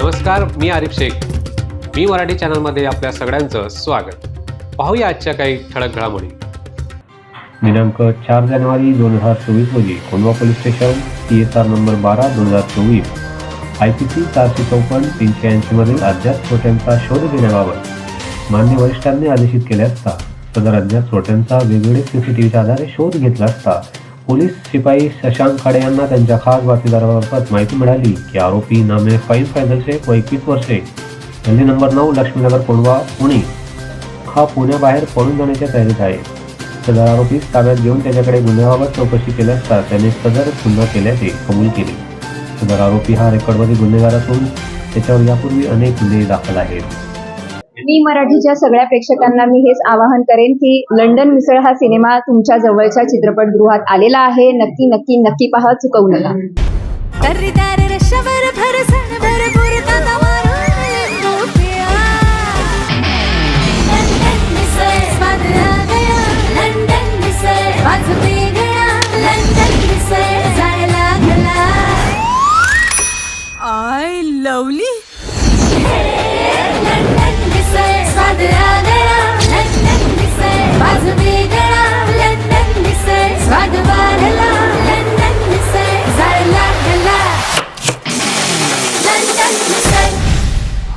नमस्कार मी आरिफ शेख. मी मराठी चॅनलमध्ये आपल्या सगळ्यांचं स्वागत. पाहूया आजच्या काही ठळक घडामोडी. दिनांक चार जानेवारी दोन हजार चोवीस रोजी Kondhwa police station C S R number बारा दोन हजार चोवीस. आय पी सी चारशे चौपन्न तीनशे ऐंशीमधील अज्ञात चोट्यांचा शोध घेण्याबाबत मान्य वरिष्ठांनी आदेशित केले असता सदर अज्ञात चोट्यांचा वेगवेगळे सीसीटीव्हीच्या आधारे शोध घेतला असता पोलीस शिपाई शशांक खाडे यांना त्यांच्या खास बातमीदारामार्फत माहिती मिळाली की आरोपी नामे फाईन फैजल व एकवीस वर्षे. गल्ली नंबर नऊ लक्ष्मीनगर कोंडवा पुणे. हा पुण्याबाहेर पळून जाण्याच्या तयारीत आहे. सदर आरोपीस ताब्यात घेऊन त्याच्याकडे गुन्ह्याबाबत चौकशी केली असता त्याने सदर गुन्हा केल्याचे कबूल केले. सदर आरोपी हा रेकॉर्डमध्ये गुन्हेगार असून त्याच्यावर यापूर्वी अनेक गुन्हे दाखल आहेत. मी मराठीच्या सगळ्या प्रेक्षकांना मी हेच आवाहन करेन की लंडन मिसळ हा सिनेमा तुमच्या जवळच्या चित्रपटगृहात आलेला आहे. नक्की नक्की नक्की पहा चुकवू नका. आय लवली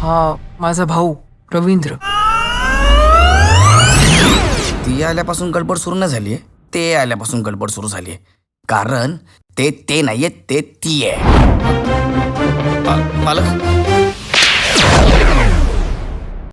हा माझा भाऊ रवींद्र. ती आल्यापासून गडबड सुरू नाही झालीये ते आल्यापासून गडबड सुरू झालीये कारण ते ते नाहीये ते ती आहे. मालक?